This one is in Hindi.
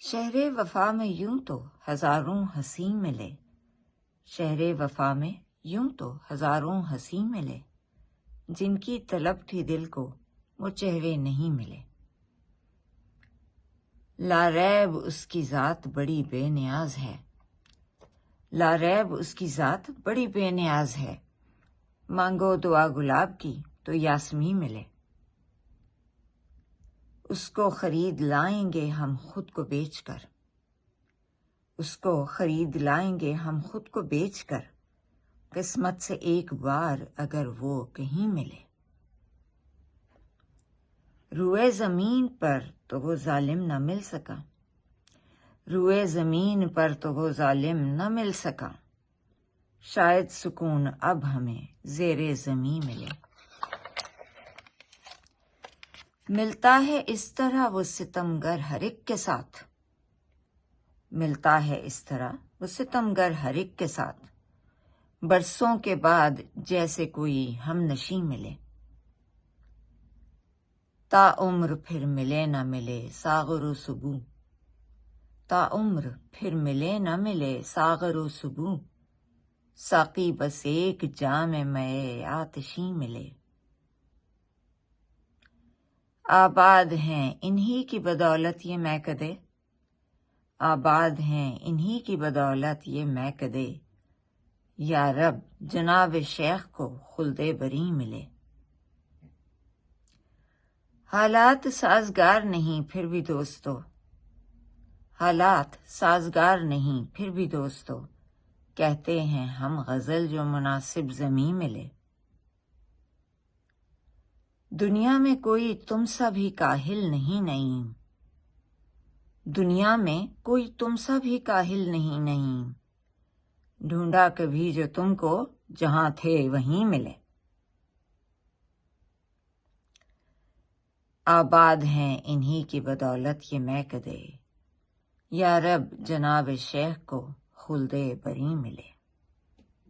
शहर वफा में यूँ तो हज़ारों हसी मिले। शहर वफा में यूँ तो हज़ारों हसी मिले। जिनकी तलब थी दिल को वो चेहरे नहीं मिले। लारैब उसकी जात बड़ी बेनियाज है। लारैब उसकी जात बड़ी बेनियाज है। मांगो दुआ गुलाब की तो यासमी मिले। उसको खरीद लाएँगे हम खुद को बेचकर। उसको खरीद लाएँगे हम खुद को बेचकर। किस्मत से एक बार अगर वो कहीं मिले। रुए ज़मीन पर तो वो जालिम न मिल सका। रुए ज़मीन पर तो वो जालिम न मिल सका। शायद सुकून अब हमें जेरे जमी मिले। मिलता है इस तरह वो सितमगर हर एक के साथ। मिलता है इस तरह वो सितमगर हर एक के साथ। बरसों के बाद जैसे कोई हम नशी मिले। ता उम्र फिर मिले न मिले सागर सुबू ता उम्र फिर मिले न मिले सागर सुबू साकी बस एक जाम मये आतशी मिले। आबाद हैं, इन्हीं की बदौलत ये मैं कदे। आबाद हैं, इन्हीं की बदौलत ये मैं कदे। या रब, जनाब शेख को खुलदे बरी मिले। हालात साजगार नहीं, फिर भी दोस्तों। हालात साजगार नहीं, फिर भी दोस्तों। कहते हैं, हम गज़ल जो मुनासिब जमी मिले। दुनिया में कोई तुम सा भी काहिल नहीं नहीं दुनिया में कोई तुम सा भी काहिल नहीं नहीं ढूंढा कभी जो तुमको जहाँ थे वहीं मिले। आबाद हैं इन्हीं की बदौलत ये मैं कदे या रब जनाब शेख को खुलदे बरी मिले।